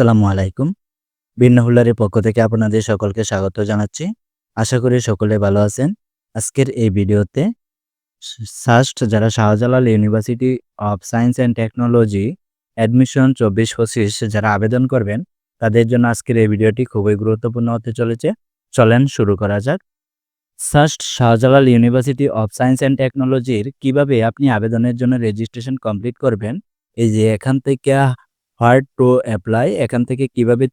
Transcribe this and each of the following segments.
আসসালামু আলাইকুম। ভিন্নহুল্লারের পক্ষ থেকে আপনাদের সকলকে স্বাগত জানাচ্ছি। আশা করি সকলে ভালো আছেন। আজকের এই ভিডিওতে সাস্ট যারা Shahjalal University of Science and Technology admission চব্বিশ পঁচিশ যারা আবেদন করবেন, তাদের জন্য আজকের এই ভিডিওটি খুবই গুরুত্বপূর্ণ হতে চলেছে। চলেন শুরু করা যাক। SUST Shahjalal University of Science and টেকনোলজির কীভাবে আপনি আবেদনের জন্য রেজিস্ট্রেশন কমপ্লিট করবেন? এই যে এখান থেকে হার্ড টু অ্যাপ্লাই এখান থেকে কীভাবে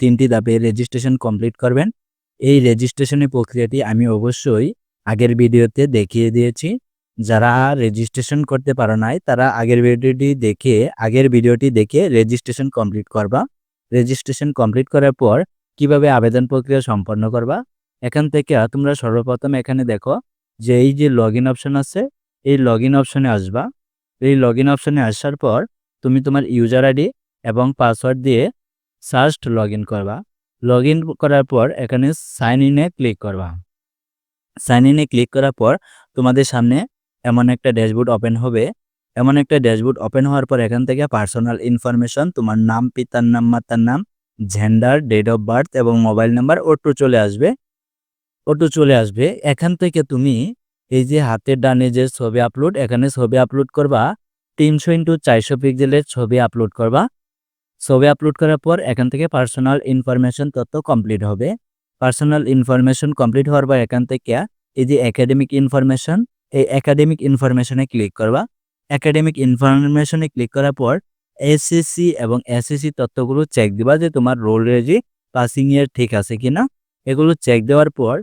তিনটি ধাপে রেজিস্ট্রেশন কমপ্লিট করবেন। এই রেজিস্ট্রেশনের প্রক্রিয়াটি আমি অবশ্যই আগের ভিডিওতে দেখিয়ে দিয়েছি। যারা রেজিস্ট্রেশন করতে পারো নাই, তারা আগের ভিডিওটি দেখে, আগের ভিডিওটি দেখে রেজিস্ট্রেশন কমপ্লিট করবা। রেজিস্ট্রেশন কমপ্লিট করার পর কীভাবে আবেদন প্রক্রিয়া সম্পন্ন করবা? এখান থেকে তোমরা সর্বপ্রথম এখানে দেখো যে এই যে লগ ইন অপশন আছে, এই লগ ইন অপশনে আসবা। এই লগ ইন অপশনে আসার পর তুমি তোমার ইউজার আইডি এবং পাসওয়ার্ড দিয়ে সার্চ লগ ইন করবা। লগ ইন করার পর এখানে সাইন ইনে ক্লিক করবা। সাইন ইনে ক্লিক করার পর তোমাদের সামনে এমন একটা ড্যাশবোর্ড ওপেন হবে। এমন একটা ড্যাশবোর্ড ওপেন হওয়ার পর এখান থেকে পার্সোনাল ইনফরমেশন, তোমার নাম, পিতার নাম, মাতার নাম, জেন্ডার, ডেট অফ বার্থ এবং মোবাইল নাম্বার ওটু চলে আসবে। ওটু চলে আসবে। এখান থেকে তুমি এই যে হাতের ডানে যে ছবি আপলোড, এখানে ছবি আপলোড করবা। তিনশো ইন্টু চারশো পিক্সেলের ছবি আপলোড করবা। ছবি আপলোড করার পর এখান থেকে পার্সোনাল ইনফরমেশন তথ্য কমপ্লিট হবে। পার্সোনাল ইনফরমেশন কমপ্লিট হওয়ার পর এখান থেকে এই যে একাডেমিক ইনফরমেশন এই একাডেমিক ইনফরমেশনে ক্লিক করবা। একাডেমিক ইনফরমেশনে ক্লিক করার পর এসএসসি এবং এসএসসি তথ্যগুলো চেক দিবা যে তোমার রোল রেজি পাসিং ইয়ার ঠিক আছে কিনা। এগুলো চেক দেওয়ার পর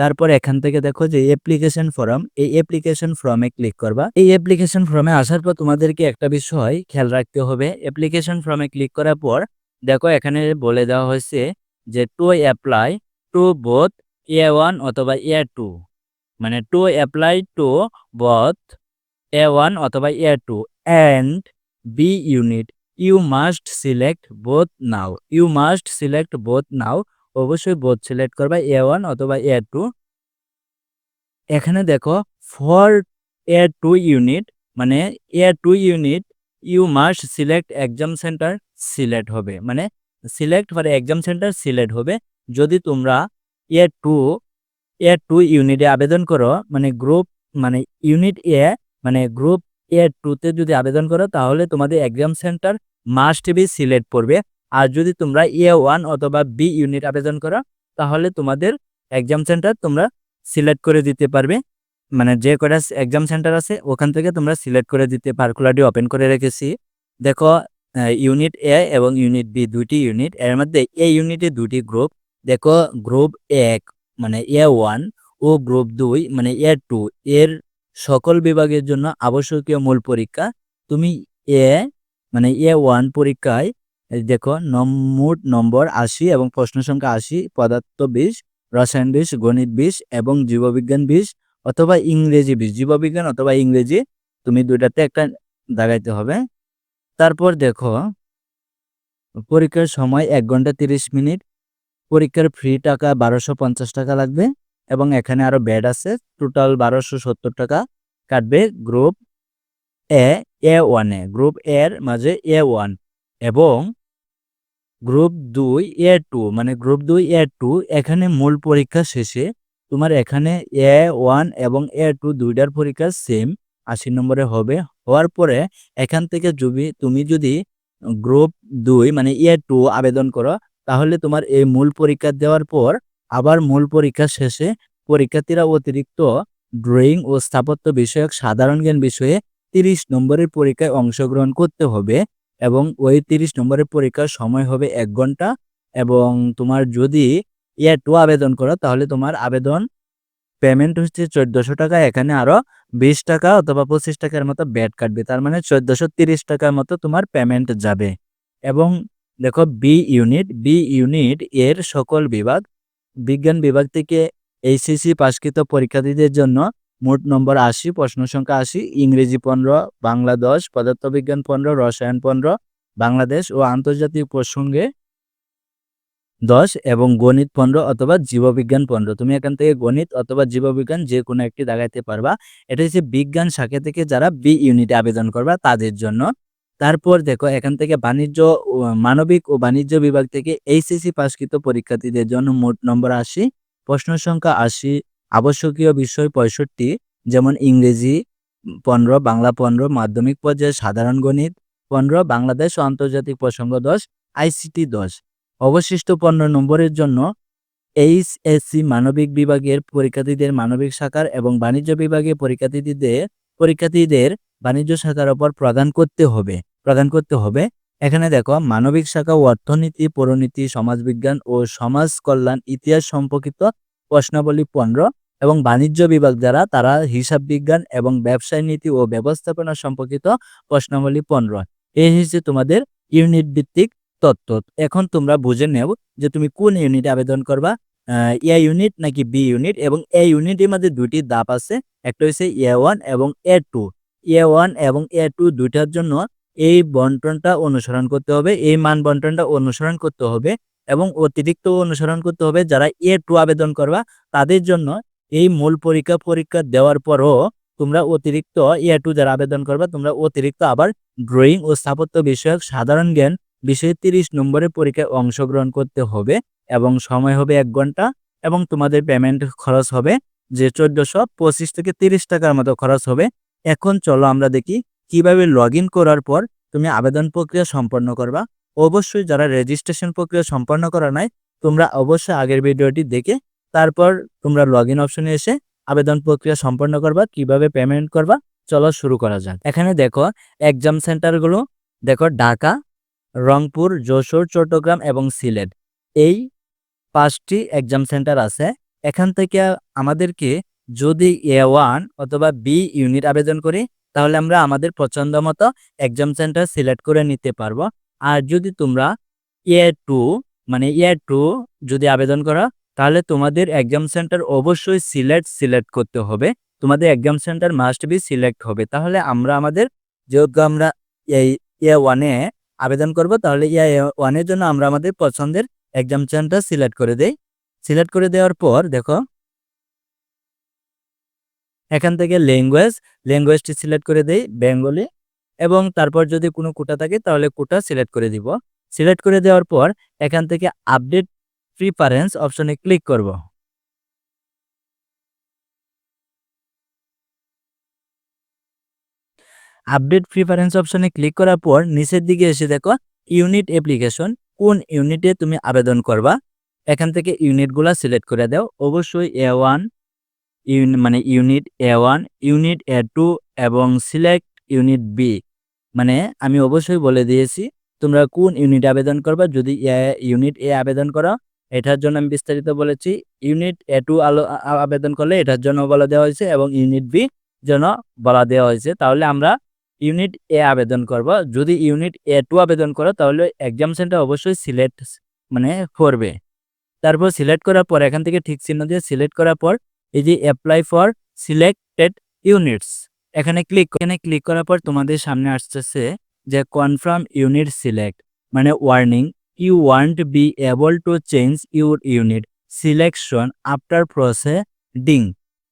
তারপর এখান থেকে দেখো যে অ্যাপ্লিকেশন ফর্ম এই অ্যাপ্লিকেশন ফর্মে ক্লিক করবা। এই অ্যাপ্লিকেশন ফর্মে আসার পর তোমাদেরকে একটা বিষয় খেয়াল রাখতে হবে। অ্যাপ্লিকেশন ফর্মে ক্লিক করার পর দেখো এখানে বলে দেওয়া হয়েছে যে to apply to both A one অথবা এ টু মানে to apply to both A one অথবা A two and B unit you must select both now you must select both now অবশ্যই বোথ সিলেক্ট করবা এ one অথবা A two এখানে দেখো for a two unit মানে A two unit you must select exam centre select হবে। মানে select for exam centre select হবে। যদি তোমরা এ টু এ টু ইউনিটে আবেদন করো মানে গ্রুপ মানে ইউনিট এ মানে গ্রুপ এ টুতে যদি আবেদন করো, তাহলে তোমাদের exam centre must be select করবে আর যদি তোমরা এ ওয়ান অথবা বি ইউনিট আবেদন করো, তাহলে তোমাদের এক্সাম সেন্টার তোমরা সিলেক্ট করে দিতে পারবে। মানে যে কটা এক্সাম সেন্টার আছে, ওখান থেকে তোমরা সিলেক্ট করে দিতে পার্কুলারটি ওপেন করে রেখেছি। দেখো ইউনিট এ এবং ইউনিট বি দুইটি ইউনিট এর মধ্যে এ ইউনিটে দুটি গ্রুপ দেখো গ্রুপ এক মানে এ ওয়ান ও গ্রুপ দুই মানে এ টু এর সকল বিভাগের জন্য আবশ্যকীয় মূল পরীক্ষা। তুমি এ মানে এ ওয়ান পরীক্ষায় দেখো মোট নম্বর আশি এবং প্রশ্ন সংখ্যা আশি পদার্থ বিশ রসায়ন বিষ, গণিত বিষ এবং জীববিজ্ঞান বিষ অথবা ইংরেজি বিশ জীববিজ্ঞান অথবা ইংরেজি তুমি দুইটাতে একটা দাগাইতে হবে। তারপর দেখো, পরীক্ষার সময় এক ঘণ্টা তিরিশ মিনিট। পরীক্ষার ফ্রি টাকা বারোশো পঞ্চাশ টাকা লাগবে এবং এখানে আরও বেড আছে। টোটাল বারোশো সত্তর টাকা কাটবে গ্রুপ এ এ ওয়ানে। গ্রুপ এর মাঝে এ ওয়ান এবং গ্রুপ দুই এ টু মানে গ্রুপ দুই এ টু এখানে মূল পরীক্ষা শেষে তোমার এখানে এ ওয়ান এবং এ টু দুইটার পরীক্ষা সেম আশি নম্বরে হবে। হওয়ার পরে এখান থেকে যদি তুমি যদি গ্রুপ দুই মানে এ টু আবেদন করো, তাহলে তোমার এই মূল পরীক্ষা দেওয়ার পর আবার মূল পরীক্ষা শেষে পরীক্ষার্থীরা অতিরিক্ত ড্রয়িং ও স্থাপত্য বিষয়ক সাধারণ জ্ঞান বিষয়ে তিরিশ নম্বরের পরীক্ষায় অংশগ্রহণ করতে হবে। এবং ওই তিরিশ নম্বরের পরীক্ষার সময় হবে এক ঘণ্টা এবং তোমার যদি এ টু আবেদন করো, তাহলে তোমার আবেদন পেমেন্ট হচ্ছে চোদ্দশো টাকা, এখানে আরও বিশ টাকা অথবা পঁচিশ টাকার মতো ব্যাট কাটবে, তার মানে চোদ্দশো তিরিশ টাকার মতো তোমার পেমেন্ট যাবে। এবং দেখো বি ইউনিট বি ইউনিট এর সকল বিভাগ, বিজ্ঞান বিভাগ থেকে এইচএসসি পাশকৃত পরীক্ষার্থীদের জন্য মোট নম্বর আশি, প্রশ্ন সংখ্যা আশি, ইংরেজি পনেরো, বাংলা দশ, পদার্থবিজ্ঞান পনেরো, রসায়ন পনেরো, বাংলাদেশ ও আন্তর্জাতিক প্রসঙ্গে দশ এবং গণিত পনেরো অথবা জীববিজ্ঞান পনেরো। তুমি এখান থেকে গণিত অথবা জীববিজ্ঞান যে কোনো একটি দাগাইতে পারবা। এটা হচ্ছে বিজ্ঞান শাখা থেকে যারা বি ইউনিটে আবেদন করবা তাদের জন্য। তারপর দেখো, এখান থেকে বাণিজ্য মানবিক ও বাণিজ্য বিভাগ থেকে এইচএসসি পাশকৃত পরীক্ষার্থীদের জন্য মোট নম্বর আশি, প্রশ্ন সংখ্যা আশি আবশ্যকীয় বিষয় পঁয়ষট্টি, যেমন ইংরেজি পনেরো, বাংলা পনেরো, মাধ্যমিক পর্যায়ে সাধারণ গণিত পনেরো, বাংলাদেশ ও আন্তর্জাতিক প্রসঙ্গ দশ, আইসিটি দশ। অবশিষ্ট পনেরো নম্বরের জন্য এইচএসসি মানবিক বিভাগের পরীক্ষার্থীদের মানবিক শাখার এবং বাণিজ্য বিভাগের পরীক্ষার্থীদের পরীক্ষার্থীদের বাণিজ্য শাখার ওপর প্রদান করতে হবে, প্রদান করতে হবে। এখানে দেখো, মানবিক শাখা ও অর্থনীতি পরিণীতি সমাজবিজ্ঞান ও সমাজ কল্যাণ ইতিহাস সম্পর্কিত প্রশ্নাবলী পনেরো এবং বাণিজ্য বিভাগ যারা তারা হিসাব বিজ্ঞান এবং ব্যবসায় নীতি ও ব্যবস্থাপনা সম্পর্কিত প্রশ্নাবলী পনেরো। এই হচ্ছে তোমাদের ইউনিট ভিত্তিক তত্ত্ব। এখন তোমরা বুঝে নেও যে তুমি কোন ইউনিটে আবেদন করবা এ ইউনিট নাকি বি ইউনিট এবং এ ইউনিটের মধ্যে দুটি দাপ আছে। একটা হচ্ছে এ ওয়ান এবং এ টু। এ ওয়ান এবং এ টু দুইটার জন্য এই বন্টনটা অনুসরণ করতে হবে, এই মান বন্টনটা অনুসরণ করতে হবে এবং অতিরিক্ত অনুসরণ করতে হবে যারা এ টু আবেদন করবা, তাদের জন্য এই মূল পরীক্ষা পরীক্ষা দেওয়ার পরও তোমরা অতিরিক্ত এ টু যারা আবেদন করবা, তোমরা অতিরিক্ত আবার ড্রয়িং ও স্থাপত্য বিষয়ক সাধারণ জ্ঞান বিষয়ে তিরিশ নম্বরের পরীক্ষায় অংশগ্রহণ করতে হবে এবং সময় হবে এক ঘণ্টা এবং তোমাদের পেমেন্ট খরচ হবে যে চোদ্দশো পঁচিশ থেকে তিরিশ টাকার মতো খরচ হবে। এখন চলো আমরা দেখি কীভাবে লগ করার পর তুমি আবেদন প্রক্রিয়া সম্পন্ন করবা। অবশ্যই যারা রেজিস্ট্রেশন প্রক্রিয়া সম্পন্ন করা নাই, তোমরা অবশ্যই আগের ভিডিওটি দেখে তারপর তোমরা লগ ইন অপশনে এসে আবেদন প্রক্রিয়া সম্পন্ন করবা, কীভাবে পেমেন্ট করবা, চলো শুরু করা যাক। এখানে দেখো এক্সাম সেন্টারগুলো দেখো ঢাকা, রংপুর, যশোর, চট্টগ্রাম এবং সিলেট। এই পাঁচটি এক্সাম সেন্টার আছে। এখান থেকে আমাদেরকে যদি এ ওয়ান অথবা বি ইউনিট আবেদন করি, তাহলে আমরা আমাদের পছন্দ মতো এক্সাম সেন্টার সিলেক্ট করে নিতে পারব। আর যদি তোমরা এ টু মানে এ টু যদি আবেদন করো তাহলে তোমাদের এক্সাম সেন্টার অবশ্যই সিলেক্ট সিলেক্ট করতে হবে। তোমাদের exam centre must be select হবে। তাহলে আমরা আমাদের, যেহেতু আমরা এই এ ওয়ানে আবেদন করব, তাহলে এ ওয়ানের জন্য আমরা আমাদের পছন্দের এক্সাম সেন্টার সিলেক্ট করে দেই। সিলেক্ট করে দেওয়ার পর দেখো, এখান থেকে ল্যাঙ্গুয়েজ ল্যাঙ্গুয়েজটি সিলেক্ট করে দেই বেঙ্গলি। এবং তারপর যদি কোনো কোটা থাকে, তাহলে কোটা সিলেক্ট করে দিব। সিলেক্ট করে দেওয়ার পর এখান থেকে আপডেট প্রিফারেন্স অপশনে ক্লিক করব। আপডেট প্রিফারেন্স অপশনে ক্লিক করার পর নিচের দিকে এসে দেখো ইউনিট অ্যাপ্লিকেশন কোন ইউনিটে তুমি আবেদন করবা? এখান থেকে ইউনিটগুলো সিলেক্ট করে দাও। অবশ্যই এ ওয়ান মানে unit A one unit A two এবং সিলেক্ট ইউনিট বি মানে আমি অবশ্যই বলে দিয়েছি, তোমরা কোন ইউনিট আবেদন করবা? যদি ইউনিট এ আবেদন করো এটার জন্য আমি বিস্তারিত বলেছি ইউনিট এ টু আলো আবেদন করলে এটার জন্য বলা দেওয়া হয়েছে এবং ইউনিট বি জন্য বলা দেওয়া হয়েছে। তাহলে আমরা ইউনিট এ আবেদন করব। যদি ইউনিট এ টু আবেদন করো, তাহলে এক্সাম সেন্টার অবশ্যই সিলেক্ট মানে করবে। তারপর সিলেক্ট করার পর, এখান থেকে ঠিক চিহ্ন দিয়ে সিলেক্ট করার পর, এই যে অ্যাপ্লাই ফর সিলেক্টেড ইউনিটস এখানে ক্লিক এখানে ক্লিক করার পর তোমাদের সামনে আসতেছে যে কনফার্ম ইউনিট সিলেক্ট মানে warning you want be able to change your unit selection after proceeding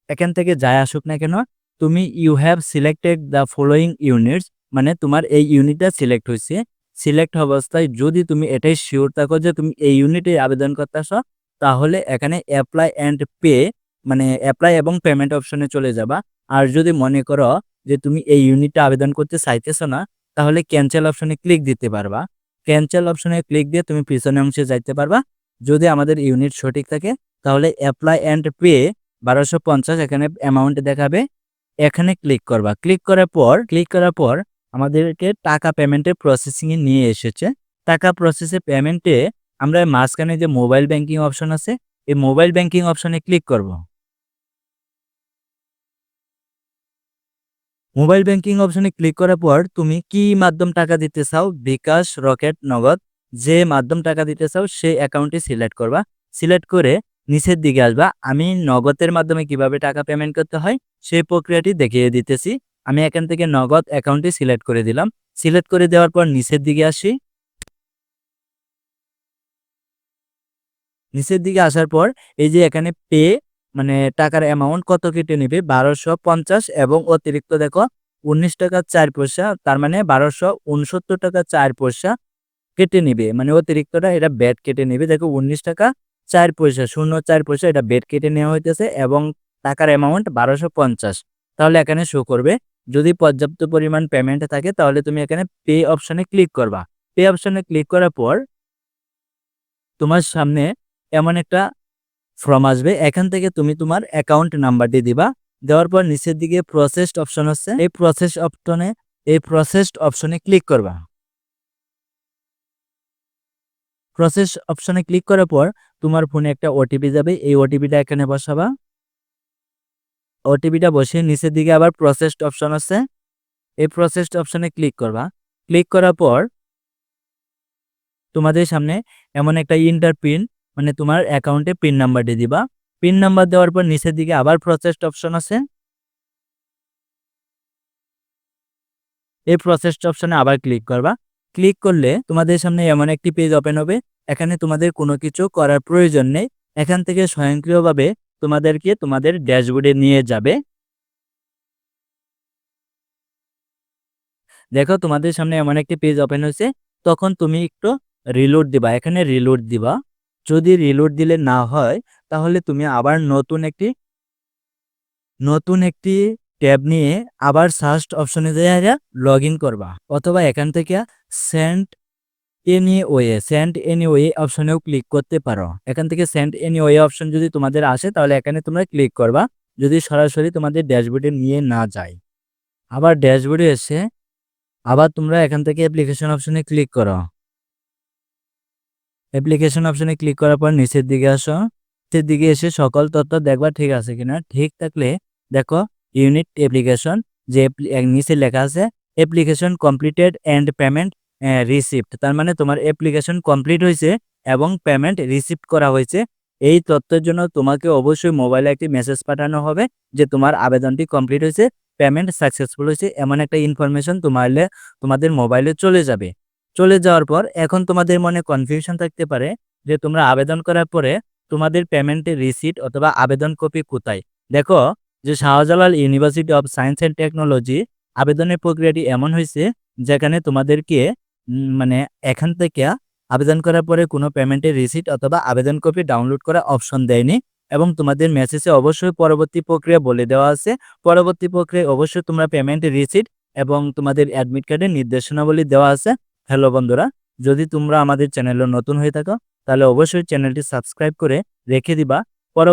এখান থেকে যায় আসুক না কেন, তুমি you have selected the following units মানে তোমার এই ইউনিটটা সিলেক্ট হয়েছে। সিলেক্ট অবস্থায় যদি তুমি এটাই শিওর থাকো যে তুমি এই ইউনিটে আবেদন করতে করতেছ, তাহলে এখানে অ্যাপ্লাই অ্যান্ড পে মানে অ্যাপ্লাই এবং পেমেন্ট অপশনে চলে যাবা। আর যদি মনে করো যে তুমি এই ইউনিটটা আবেদন করতে চাইতেছো না, তাহলে ক্যান্সেল অপশনে ক্লিক দিতে পারবা। ক্যান্সেল অপশনে ক্লিক দিয়ে তুমি পিছনে অংশে যাইতে পারবা। যদি আমাদের ইউনিট সঠিক থাকে, তাহলে অ্যাপ্লাই অ্যান্ড পে বারোশো পঞ্চাশ এখানে অ্যামাউন্ট দেখাবে। এখানে ক্লিক করবা। ক্লিক করার পর ক্লিক করার পর আমাদেরকে টাকা পেমেন্টের প্রসেসিংয়ে নিয়ে এসেছে। টাকা প্রসেসে পেমেন্টে আমরা মাঝখানে যে মোবাইল ব্যাংকিং অপশন আছে, এই মোবাইল ব্যাংকিং অপশনে ক্লিক করব। মোবাইল ব্যাংকিং অপশনে ক্লিক করার পর তুমি কি মাধ্যম টাকা দিতে চাও? বিকাশ, রকেট, নগদ, যে মাধ্যম টাকা দিতে চাও সেই অ্যাকাউন্টটি সিলেক্ট করবা। সিলেক্ট করে নিচের দিকে আসবা। আমি নগদের মাধ্যমে কীভাবে টাকা পেমেন্ট করতে হয় সেই প্রক্রিয়াটি দেখিয়ে দিতেছি। আমি এখান থেকে নগদ অ্যাকাউন্টটি সিলেক্ট করে দিলাম। সিলেক্ট করে দেওয়ার পর নিচের দিকে আসি। নিচের দিকে আসার পর এই যে এখানে পে মানে টাকার অ্যামাউন্ট কত কেটে নেবে? বারোশো পঞ্চাশ এবং অতিরিক্ত দেখো উনিশ টাকা চার পয়সা, তার মানে বারোশো উনসত্তর টাকা চার পয়সা কেটে নিবে। মানে অতিরিক্তটা এটা ব্যাট কেটে নিবে। দেখো উনিশ টাকা চার পয়সা, শূন্য চার পয়সা এটা বেড কেটে নেওয়া হইতেছে এবং টাকার অ্যামাউন্ট বারোশো পঞ্চাশ। তাহলে এখানে শো করবে, যদি পর্যাপ্ত পরিমাণ পেমেন্ট থাকে তাহলে তুমি এখানে পে অপশনে ক্লিক করবা। পে অপশনে ক্লিক করার পর তোমার সামনে এমন একটা ফর্ম আসবে, এখান থেকে তুমি তোমার অ্যাকাউন্ট নাম্বারটি দিবা। দেওয়ার পর নিচের দিকে প্রসেসড অপশন হচ্ছে, এই প্রসেস অপশনে এই প্রসেসড অপশনে ক্লিক করবা। প্রসেস অপশনে ক্লিক করার পর তোমার ফোনে একটা ওটিপি যাবে, এই ওটিপিটা এখানে বসাবা। ওটিপিটা বসিয়ে নিচের দিকে আবার প্রসেসড অপশন আছে, এই প্রসেসড অপশনে ক্লিক করবা। ক্লিক করার পর তোমাদের সামনে এমন একটা ইন্টার পিন মানে তোমার অ্যাকাউন্টে পিন নাম্বারটি দিবা। পিন নাম্বার দেওয়ার পর নিচের দিকে আবার প্রসেসড অপশন আছে। এই প্রসেসড অপশনে আবার ক্লিক করবা। ক্লিক করলে তোমাদের সামনে এমন একটি পেজ ওপেন হবে। এখানে তোমাদের কোনো কিছু করার প্রয়োজন নেই। এখান থেকে স্বয়ংক্রিয়ভাবে তোমাদেরকে তোমাদের ড্যাশবোর্ডে নিয়ে যাবে। দেখো তোমাদের সামনে এমন একটি পেজ ওপেন হয়েছে। তখন তুমি একটু রিলোড দিবা। এখানে রিলোড দিবা। যদি রিলোড দিলে না হয়, তাহলে তুমি আবার নতুন একটি নতুন একটি ট্যাব নিয়ে আবার সার্চ অপশনে যাইয়া লগ ইন করবা। অথবা এখান থেকে send anyway sent anyway অপশনেও ক্লিক করতে পারো। এখান থেকে সেন্ট এনি ওয়ে অপশন যদি তোমাদের আসে, তাহলে এখানে তোমরা ক্লিক করবা। যদি সরাসরি তোমাদের ড্যাশবোর্ডে নিয়ে না যায়। আবার ড্যাশবোর্ডে এসে আবার তোমরা এখান থেকে অ্যাপ্লিকেশন অপশনে ক্লিক করো। অ্যাপ্লিকেশন অপশনে ক্লিক করার পর নিচের দিকে আসো। নিচের দিকে এসে সকল তথ্য দেখবা ঠিক আছে কিনা। ঠিক থাকলে দেখো ইউনিট অ্যাপ্লিকেশন যে নিচে লেখা আছে application completed and payment receipt তার মানে তোমার অ্যাপ্লিকেশন কমপ্লিট হয়েছে এবং পেমেন্ট রিসিপ্ট করা হয়েছে। এই তথ্যের জন্য তোমাকে অবশ্যই মোবাইলে একটি মেসেজ পাঠানো হবে যে তোমার আবেদনটি কমপ্লিট হয়েছে পেমেন্ট সাকসেসফুল হয়েছে, এমন একটা ইনফরমেশন তোমার তোমাদের মোবাইলে চলে যাবে। চলে যাওয়ার পর এখন তোমাদের মনে কনফিউশন থাকতে পারে যে তোমরা আবেদন করার পরে তোমাদের পেমেন্টের রিসিট অথবা আবেদন কপি কোথায়? দেখো যে Shahjalal University of Science and Technology আবেদনের প্রক্রিয়াটি এমন হয়েছে যেখানে তোমাদেরকে মানে এখান থেকে আবেদন করার পরে কোনো পেমেন্টের রিসিট অথবা আবেদন কপি ডাউনলোড করা অপশন দেয়নি এবং তোমাদের মেসেজে অবশ্যই পরবর্তী প্রক্রিয়া বলে দেওয়া আছে। পরবর্তী প্রক্রিয়ায় অবশ্যই তোমরা পেমেন্টের রিসিট এবং তোমাদের অ্যাডমিট কার্ডের নির্দেশনাবলী দেওয়া আছে। হ্যালো বন্ধুরা, যদি তোমরা আমাদের চ্যানেলে নতুন হয়ে থাকো, তাহলে অবশ্যই চ্যানেলটি সাবস্ক্রাইব করে রেখে দিবা। পর